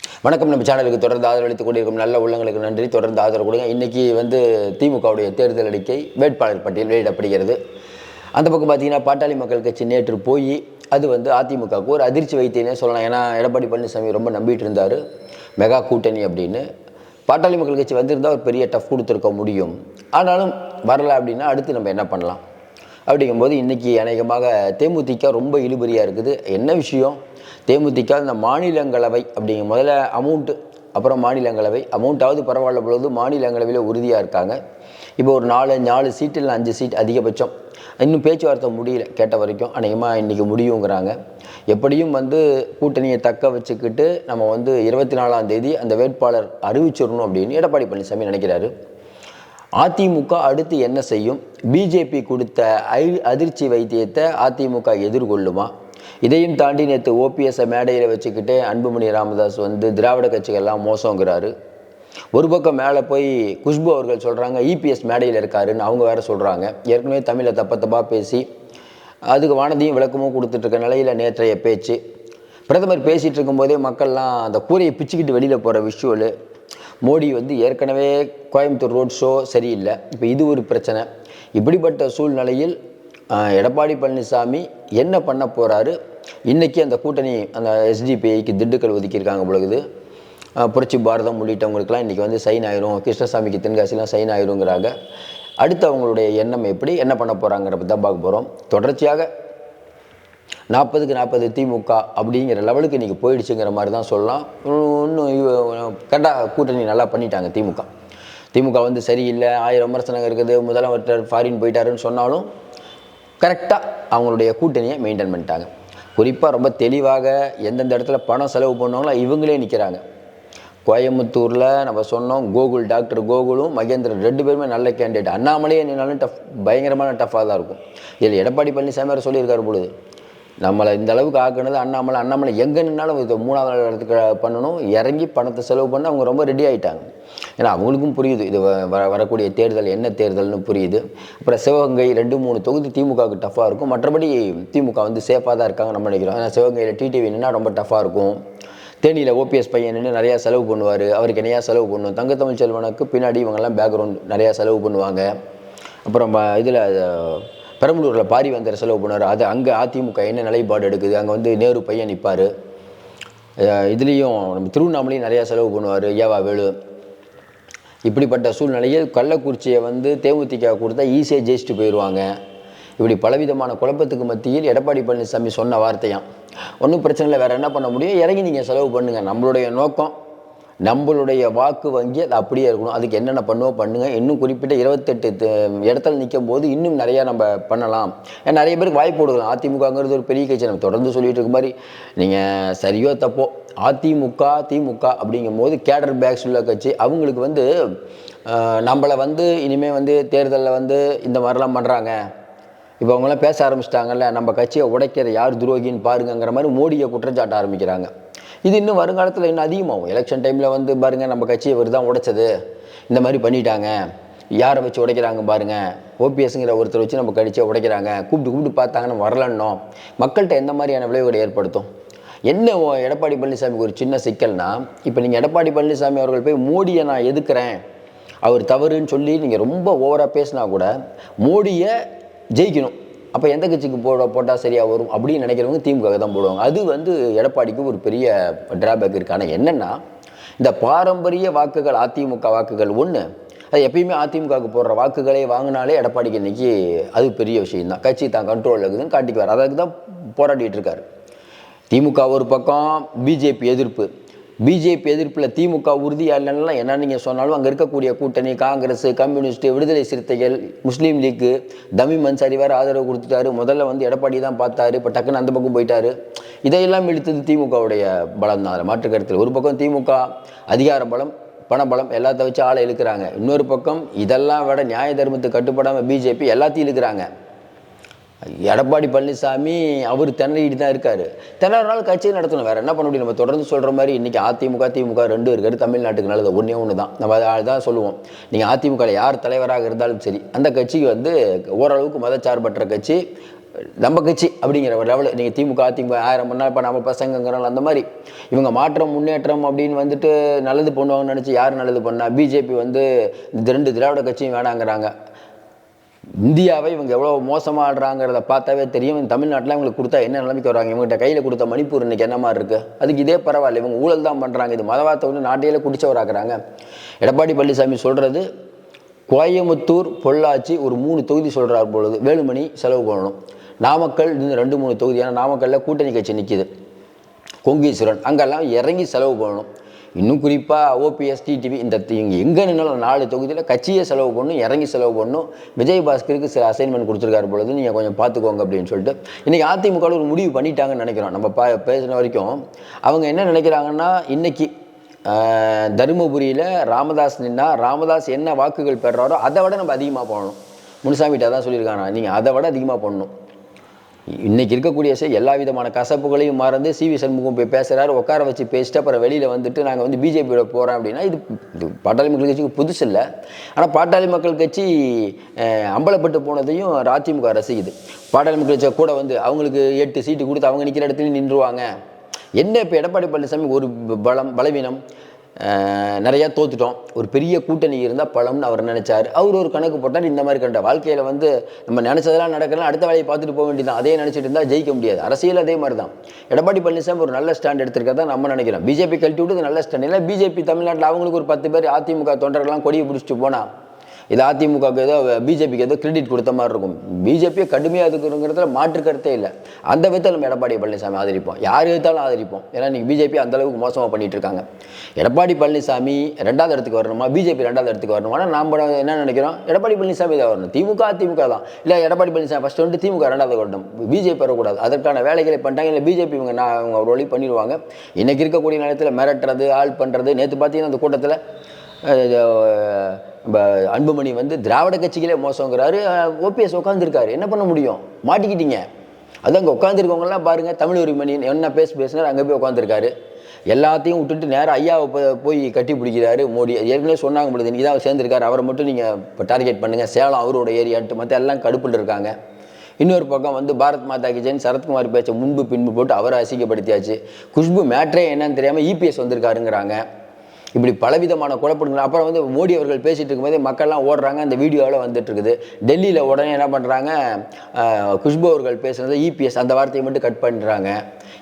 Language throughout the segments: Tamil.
வணக்கம். நம்ம சேனலுக்கு தொடர்ந்து ஆதரவளித்துக் கொண்டிருக்கும் நல்ல உள்ளங்களுக்கு நன்றி. தொடர்ந்து ஆதரவு கொடுங்க. இன்றைக்கி வந்து திமுகவுடைய தேர்தல் அறிக்கை வேட்பாளர் பட்டியல் வெளியிடப்படுகிறது. அந்த பக்கம் பார்த்திங்கன்னா பாட்டாளி மக்கள் கட்சி நேற்று போய் அது வந்து அதிமுகவுக்கு ஒரு அதிர்ச்சி வைத்தியனே சொல்லலாம். ஏன்னா எடப்பாடி பழனிசாமி ரொம்ப நம்பிட்டு இருந்தார். மெகா கூட்டணி அப்படின்னு. பாட்டாளி மக்கள் கட்சி வந்திருந்தால் ஒரு பெரிய டஃப் கொடுத்துருக்க முடியும். ஆனாலும் வரல அப்படின்னா அடுத்து நம்ம என்ன பண்ணலாம்? அப்படிங்கும்போது இன்றைக்கி அநேகமாக தேமுதிக ரொம்ப இழுபறியாக இருக்குது. என்ன விஷயம்? தேமுதிக இந்த மாநிலங்களவை அப்படிங்க முதல்ல அமௌண்ட்டு அப்புறம் மாநிலங்களவை. அமௌண்ட்டாவது பரவாயில்ல பொழுது மாநிலங்களவையில் உறுதியாக இருக்காங்க. இப்போ ஒரு நாலு நாலு சீட்டு இல்லை அஞ்சு சீட் அதிகபட்சம். இன்னும் பேச்சுவார்த்தை முடியல கேட்ட வரைக்கும். அநேகமாக இன்றைக்கி முடியுங்கிறாங்க. எப்படியும் வந்து கூட்டணியை தக்க வச்சுக்கிட்டு நம்ம வந்து இருபத்தி நாலாம் தேதி அந்த வேட்பாளர் அறிவிச்சிடணும் அப்படின்னு எடப்பாடி பழனிசாமி நினைக்கிறாரு. அதிமுக அடுத்து என்ன செய்யும்? பிஜேபி கொடுத்த ஐ அதிர்ச்சி வைத்தியத்தை அதிமுக எதிர்கொள்ளுமா? இதையும் தாண்டி நேற்று ஓபிஎஸ்ஸை மேடையில் வச்சுக்கிட்டு அன்புமணி ராமதாஸ் வந்து திராவிட கட்சிகள்லாம் மோசங்கிறாரு. ஒரு பக்கம் மேலே போய் குஷ்பு அவர்கள் சொல்கிறாங்க இபிஎஸ் மேடையில் இருக்காருன்னு அவங்க வேறு சொல்கிறாங்க ஏற்கனவே தமிழை தப்ப தப்பாக பேசி அதுக்கு வானதியும் விளக்கமும் கொடுத்துட்ருக்க நிலையில் நேற்றைய பேச்சு. பிரதமர் பேசிகிட்டு இருக்கும்போதே மக்கள்லாம் அந்த கூரையை பிச்சுக்கிட்டு வெளியில் போகிற விஷுவலு. மோடி வந்து ஏற்கனவே கோயம்புத்தூர் ரோட் ஷோ சரியில்லை. இப்போ இது ஒரு பிரச்சனை. இப்படிப்பட்ட சூழ்நிலையில் எடப்பாடி பழனிசாமி என்ன பண்ண போகிறாரு இன்றைக்கி அந்த கூட்டணி அந்த எஸ்டிபிஐக்கு திண்டுக்கல் ஒதுக்கியிருக்காங்க பொழுது புரட்சி பாரதம் உள்ளிட்டவங்களுக்கெல்லாம் இன்றைக்கி வந்து சைன் ஆயிரும். கிருஷ்ணசாமிக்கு தென்காசிலாம் சைன் ஆயிருங்கிறாங்க. அடுத்து அவங்களுடைய எண்ணம் எப்படி என்ன பண்ண போகிறாங்கிற பற்றி தான் பார்க்க போகிறோம் தொடர்ச்சியாக நாற்பதுக்கு நாற்பது திமுக அப்படிங்கிற லெவலுக்கு இன்றைக்கி போயிடுச்சுங்கிற மாதிரி தான் சொல்லலாம். இன்னும் கரெக்டாக கூட்டணி நல்லா பண்ணிட்டாங்க திமுக. திமுக வந்து சரியில்லை ஆயிரம் விமர்சனங்கள் இருக்குது முதலமைச்சர் ஃபாரின் போயிட்டாருன்னு சொன்னாலும் கரெக்டாக அவங்களுடைய கூட்டணியை மெயின்டைன் பண்ணிட்டாங்க. குறிப்பாக ரொம்ப தெளிவாக எந்தெந்த இடத்துல பணம் செலவு பண்ணுவாங்களோ இவங்களே நிற்கிறாங்க கோயம்புத்தூரில் நம்ம சொன்னோம் கோகுல் டாக்டர் கோகுலும் மகேந்திரன் ரெண்டு பேருமே நல்ல கேண்டிடேட் அண்ணாமலையே நின்னாலும் டஃப் பயங்கரமான டஃப்பாக தான் இருக்கும். இதில் எடப்பாடி பழனிசாமி வேறு சொல்லியிருக்காரு பொழுது நம்மளை இந்த அளவுக்கு ஆக்கினது அண்ணாமலை அண்ணாமலை எங்கே நின்னாலும் இது மூணாவது இடத்துக்கு பண்ணணும். இறங்கி பணத்தை செலவு பண்ண அவங்க ரொம்ப ரெடி ஆகிட்டாங்க ஏன்னா அவங்களுக்கும் புரியுது. இது வ- வர வரக்கூடிய தேர்தல் என்ன தேர்தல்னு புரியுது. அப்புறம் சிவகங்கை ரெண்டு மூணு தொகுதி திமுகவுக்கு டஃப்பாக இருக்கும். மற்றபடி திமுக வந்து சேஃபாக தான் இருக்காங்க நம்ம நினைக்கிறோம். ஏன்னா சிவகங்கையில் டிடிவி நின்னா ரொம்ப டஃப்பாக இருக்கும். தேனியில் ஓபிஎஸ் பையன் நின்று நிறையா செலவு பண்ணுவார். அவருக்கு நிறையா செலவு பண்ணும் தங்கத்தமிழ் செல்வனுக்கு பின்னாடி இவங்கெல்லாம் பேக்ரவுண்ட் நிறையா செலவு பண்ணுவாங்க. அப்புறம் இதில் பெரம்பலூரில் பாரிவேந்தர் செலவு பண்ணுவார் அது அங்கே அதிமுக என்ன நிலைப்பாடு எடுக்குது? அங்கே வந்து நேரு பையன் நிற்பார் இதுலேயும் நம்ம திருவண்ணாமலையும் நிறையா செலவு பண்ணுவார் ஏவா வேலு. இப்படிப்பட்ட சூழ்நிலையில் கள்ளக்குறிச்சியை வந்து தேமுதிக கொடுத்தா ஈஸியாக ஜெயிச்சுட்டு போயிடுவாங்க இப்படி பலவிதமான குழப்பத்துக்கு மத்தியில் எடப்பாடி பழனிசாமி சொன்ன வார்த்தையாம். ஒன்றும் பிரச்சனை இல்லை வேறு என்ன பண்ண முடியும்? இறங்கி நீங்கள் செலவு பண்ணுங்கள் நம்மளுடைய நோக்கம். நம்மளுடைய வாக்கு வங்கி அது அப்படியே இருக்கணும். அதுக்கு என்னென்ன பண்ணுவோம் பண்ணுங்கள் இன்னும் குறிப்பிட்ட இருபத்தெட்டு இடத்துல நிற்கும் போது இன்னும் நிறையா நம்ம பண்ணலாம். ஏன்னா நிறைய பேருக்கு வாய்ப்பு கொடுக்கலாம். அதிமுகங்கிறது ஒரு பெரிய கட்சி. நம்ம தொடர்ந்து சொல்லிட்டு இருக்க மாதிரி நீங்கள் சரியோ தப்போ அதிமுக திமுக அப்படிங்கும் போது கேடர் பேக்ஸ் உள்ள கட்சி. அவங்களுக்கு வந்து நம்மளை வந்து இனிமேல் வந்து தேர்தலில் வந்து இந்த மாதிரிலாம் பண்ணுறாங்க இப்போ அவங்களாம் பேச ஆரம்பிச்சிட்டாங்கல்ல நம்ம கட்சியை உடைக்கிற யார் துரோகின்னு பாருங்கங்கிற மாதிரி மோடியை குற்றச்சாட்ட ஆரம்பிக்கிறாங்க. இது இன்னும் வருங்காலத்தில் இன்னும் அதிகமாகும். எலெக்ஷன் டைமில் வந்து பாருங்கள் நம்ம கட்சியை இவர் தான் உடைச்சது. இந்த மாதிரி பண்ணிட்டாங்க. யாரை வச்சு உடைக்கிறாங்க பாருங்க. ஓபிஎஸ்ங்கிற ஒருத்தர் வச்சு நம்ம கட்சியை உடைக்கிறாங்க. கூப்பிட்டு கூப்பிட்டு பார்த்தாங்கன்னு வரலன்னோம். மக்கள்கிட்ட எந்த மாதிரியான விளைவுகளை ஏற்படுத்தும்? என்ன ஓ- எடப்பாடி பழனிசாமிக்கு ஒரு சின்ன சிக்கல்னா இப்போ நீங்கள் எடப்பாடி பழனிசாமி அவர்கள் போய் மோடியை நான் எதுக்குறேன்? அவர் தவறுன்னு சொல்லி நீங்கள் ரொம்ப ஓவராக பேசினா கூட மோடியை ஜெயிக்கணும். அப்போ எந்த கட்சிக்கு போட போட்டால் சரியாக வரும் அப்படின்னு நினைக்கிறவங்க திமுக தான் போடுவாங்க. அது வந்து எடப்பாடிக்கு ஒரு பெரிய டிராபேக் இருக்குது ஆனால் என்னென்னா இந்த பாரம்பரிய வாக்குகள் அதிமுக வாக்குகள் ஒன்று அது எப்பயுமே அதிமுகவுக்கு போடுற வாக்குகளை வாங்கினாலே எடப்பாடிக்கு இன்றைக்கி அது பெரிய விஷயம் தான் கட்சி தான் கண்ட்ரோலில் இருக்குதுன்னு காட்டிக்குவார். அதுக்கு தான் போராடிட்டு இருக்காரு. திமுக ஒரு பக்கம் பிஜேபி எதிர்ப்பு. பிஜேபி எதிர்ப்பில் திமுக உறுதியாக இல்லைன்னா என்ன நீங்கள் சொன்னாலும் அங்கே இருக்கக்கூடிய கூட்டணி காங்கிரஸ் கம்யூனிஸ்ட் விடுதலை சிறுத்தைகள் முஸ்லீம் லீக்கு தமிம் அன்சாரி வேறு ஆதரவு கொடுத்துட்டாரு. முதல்ல வந்து எடப்பாடி தான் பார்த்தாரு. இப்போ டக்குன்னு அந்த பக்கம் போயிட்டாரு. இதையெல்லாம் இழுத்தது திமுகவுடைய பலம் தான். மாற்று கருத்தில் ஒரு பக்கம் திமுக அதிகார பலம் பணபலம் எல்லாத்த வச்சு ஆளை இழுக்கிறாங்க. இன்னொரு பக்கம் இதெல்லாம் விட நியாய தர்மத்துக்கு கட்டுப்படாமல் பிஜேபி எல்லாத்தையும் இழுக்கிறாங்க. எடப்பாடி பழனிசாமி அவர் திணறிட்டு தான் இருக்கார். திணறனால கட்சியை நடத்தணும். வேறு என்ன பண்ண முடியும்? நம்ம தொடர்ந்து சொல்கிற மாதிரி இன்றைக்கி அதிமுக திமுக ரெண்டு இருக்காரு. தமிழ்நாட்டுக்கு நல்லது. ஒன்றே ஒன்று தான். நம்ம அதை தான் சொல்லுவோம். நீங்கள் அதிமுகவில் யார் தலைவராக இருந்தாலும் சரி அந்த கட்சிக்கு வந்து ஓரளவுக்கு மதச்சார்பற்ற கட்சி நம்ம கட்சி அப்படிங்கிற ஒரு லெவலில் நீங்கள் திமுக அதிமுக ஆயிரம் பண்ணால் இப்போ நம்ம பசங்கிறோம் அந்த மாதிரி. இவங்க மாற்றம் முன்னேற்றம் அப்படின்னு வந்துட்டு நல்லது பண்ணுவாங்கன்னு நினச்சி யார் நல்லது பண்ணால் பிஜேபி வந்து இந்த ரெண்டு திராவிட கட்சியும் வேணாங்கிறாங்க. இந்தியாவை இவங்க எவ்வளோ மோசமாக ஆடுறாங்கிறத பார்த்தாவே தெரியும். தமிழ்நாட்டில் இவங்களுக்கு கொடுத்தா என்ன நிலைமைக்கு வராங்க இவங்ககிட்ட கையில் கொடுத்த மணிப்பூர் இன்றைக்கி என்ன மாதிரி இருக்குது அதுக்கு இதே பரவாயில்ல. இவங்க ஊழல் தான் பண்ணுறாங்க இது மதவாத்தை வந்து நாட்டையில குடிச்சவராக்குறாங்க. எடப்பாடி பழனிசாமி சொல்கிறது கோயமுத்தூர் பொள்ளாச்சி ஒரு மூணு தொகுதி சொல்கிறார் பொழுது வேலுமணி செலவு பண்ணணும். நாமக்கல் இன்னும் ரெண்டு மூணு தொகுதி. ஏன்னா நாமக்கல்லில் கூட்டணி கட்சி நிற்கிது கொங்கீஸ்வரன் அங்கெல்லாம் இறங்கி செலவு பண்ணணும். இன்னும் குறிப்பாக ஓபிஎஸ் டிடிவி இந்த இங்கே எங்கே நின்னாலும் நாலு தொகுதியில் கட்சியே செலவு பண்ணணும் இறங்கி செலவு பண்ணணும் விஜய் பாஸ்கருக்கு சில அசைன்மெண்ட் கொடுத்துருக்காரு பொழுது நீங்கள் கொஞ்சம் பார்த்துக்கோங்க அப்படின்னு சொல்லிட்டு. இன்றைக்கி அதிமுக ஒரு முடிவு பண்ணிட்டாங்கன்னு நினைக்கிறோம். நம்ம பா பேசின வரைக்கும் அவங்க என்ன நினைக்கிறாங்கன்னா இன்றைக்கி தருமபுரியில் ராமதாஸ் நின்னா ராமதாஸ் என்ன வாக்குகள் பெறாரோ அதை விட நம்ம அதிகமாக பண்ணணும் முனுசாமிகிட்ட தான் சொல்லியிருக்காங்க. நீங்கள் அதை விட அதிகமாக பண்ணணும் இன்னைக்கு இருக்கக்கூடிய செ- எல்லா விதமான கசப்புகளையும் மறந்து சிவி சண்முகம் போய் பேசுகிறாரு உட்கார வச்சு பேசிட்டு அப்புறம் வெளியில் வந்துட்டு நாங்கள் வந்து பிஜேபியோட போகிறோம் அப்படின்னா இது இது பாட்டாளி மக்கள் கட்சிக்கு புதுசு இல்லை. ஆனால் பாட்டாளி மக்கள் கட்சி அம்பலப்பட்டு போனதையும் அதிமுக ரசிக்குது. பாட்டாளி மக்கள் கட்சியை கூட வந்து அவங்களுக்கு எட்டு சீட்டு கொடுத்து அவங்க நிற்கிற இடத்துலையும் நின்றுவாங்க. என்ன இப்போ எடப்பாடி பழனிசாமி ஒரு பலம் பலவீனம்? நிறையா தோத்துட்டோம். ஒரு பெரிய கூட்டணி இருந்தால் பலம்னு அவர் நினச்சார். அவர் ஒரு கணக்கு போட்டார் இந்த மாதிரி கண்ட வாழ்க்கையில் வந்து நம்ம நினச்சதெல்லாம் நடக்கலாம் அடுத்த வேலையை பார்த்துட்டு போக வேண்டியதான் அதே நினச்சிட்டு இருந்தால் ஜெயிக்க முடியாது. அரசியல் அதே மாதிரி தான் எடப்பாடி பழனிசாமி ஒரு நல்ல ஸ்டாண்ட் எடுத்திருக்கதா நம்ம நினைக்கிறோம். பிஜேபி கழட்டி விட்டு நல்ல ஸ்டாண்ட் இல்லை பிஜேபி தமிழ்நாட்டில் அவங்களுக்கு ஒரு பத்து பேர் அதிமுக தொண்டர்கள்லாம் கொடியை பிடிச்சிட்டு போனால் இது அதிமுகவுக்கு ஏதோ பிஜேபிக்கு ஏதோ கிரெடிட் கொடுத்த மாதிரி இருக்கும். பிஜேபியை கடுமையாக இருக்குங்கிறதுல மாற்று கருத்தே இல்லை. அந்த விதத்தில் நம்ம எடப்பாடி பழனிசாமி ஆதரிப்போம். யார் எடுத்தாலும் ஆதரிப்போம். ஏன்னா இன்றைக்கி பிஜேபி அந்த அளவுக்கு மோசமாக பண்ணிட்டு இருக்காங்க. எடப்பாடி பழனிசாமி ரெண்டாவது இடத்துக்கு வரணுமா? பிஜேபி ரெண்டாவது இடத்துக்கு வரணுமா? நாம் என்ன நினைக்கிறோம்? எடப்பாடி பழனிசாமி தான் வரணும். திமுக அதிமுக தான். இல்லை எடப்பாடி பழனிசாமி ஃபஸ்ட்டு வந்து திமுக ரெண்டாவது வரணும். பிஜேபி வரக்கூடாது. அதற்கான வேலைகளை பண்ணிட்டாங்க. இல்லை பிஜேபி இவங்க நான் அவங்க ஒரு வழி பண்ணிடுவாங்க. இன்றைக்கி இருக்கக்கூடிய நேரத்தில் மிரட்டுறது ஆள் பண்ணுறது நேற்று பார்த்தீங்கன்னா அந்த கூட்டத்தில் அன்புமணி வந்து திராவிட கட்சிகளே மோசங்கிறாரு. ஓபிஎஸ் உட்காந்துருக்காரு என்ன பண்ண முடியும்? மாட்டிக்கிட்டீங்க. அதான் அங்கே உட்காந்துருக்கவங்கலாம் பாருங்கள் தமிழ் உரிமணி என்ன பேச பேசினார் அங்கே போய் உட்காந்துருக்காரு எல்லாத்தையும் விட்டுட்டு நேராக ஐயாவை போய் கட்டி பிடிக்கிறாரு மோடி. ஏற்கனவே சொன்னாங்க பொழுது இன்றைக்கி தான் சேர்ந்துருக்காரு. அவரை மட்டும் நீங்கள் இப்போ டார்கெட் பண்ணுங்கள் சேலம் அவரோட ஏரியான்ட்டு மற்ற எல்லாம் கடுப்பில் இருக்காங்க. இன்னொரு பக்கம் வந்து பாரத் மாதா கிஜன் சரத்குமார் பேச்சை முன்பு பின்பு போட்டு அவரை அசிங்கப்படுத்தியாச்சு. குஷ்பு மேட்ரே என்னன்னு தெரியாமல் இபிஎஸ் வந்திருக்காருங்கிறாங்க. இப்படி பலவிதமான குழப்பங்கள். அப்புறம் வந்து மோடி அவர்கள் பேசிகிட்டு இருக்கும்போதே மக்கள்லாம் ஓடுறாங்க அந்த வீடியோவில் வந்துட்டு இருக்குது டெல்லியில் உடனே என்ன பண்ணுறாங்க குஷ்பு அவர்கள் பேசுகிறது இபிஎஸ் அந்த வார்த்தையை மட்டும் கட் பண்ணுறாங்க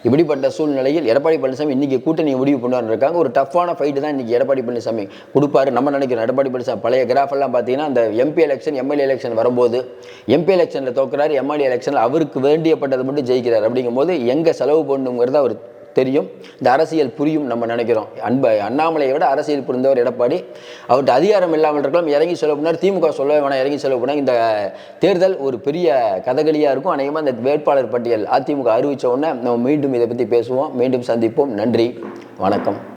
இப்படிப்பட்ட சூழ்நிலையில் எடப்பாடி பழனிசாமி இன்றைக்கி கூட்டணி முடிவு பண்ணுவார்னு இருக்காங்க. ஒரு டஃப்பான ஃபைட்டு தான் இன்றைக்கி எடப்பாடி பழனிசாமி கொடுப்பாரு. நம்ம நினைக்கிறோம் எடப்பாடி பழனிசாமி பழைய கிராஃபெல்லாம் பார்த்தீங்கன்னா அந்த எம்பி எலெக்ஷன் எம்எல்ஏ எலெக்ஷன் வரும்போது எம்பி எலெக்ஷனில் தோக்குறாரு எம்எல்ஏ எலெக்ஷனில் அவருக்கு வேண்டியப்பட்டதை மட்டும் ஜெயிக்கிறார். அப்படிங்கும்போது எங்கே செலவு பண்ணுங்கிறத அவர் தெரியும். இந்த அரசியல் புரியும் நம்ம நினைக்கிறோம். அன்ப அண்ணாமலையை விட அரசியல் புரிந்தவர் எடப்பாடி. அவர்கிட்ட அதிகாரம் இல்லாமல் இருக்கலாம். இறங்கி செலவு போனார். திமுக சொல்லவே வேணாம். இறங்கி செல்ல போனால் இந்த தேர்தல் ஒரு பெரிய கதகளியாக இருக்கும். அநேகமாக இந்த வேட்பாளர் பட்டியல் அதிமுக அறிவித்த உடனே நம்ம மீண்டும் இதை பற்றி பேசுவோம். மீண்டும் சந்திப்போம். நன்றி. வணக்கம்.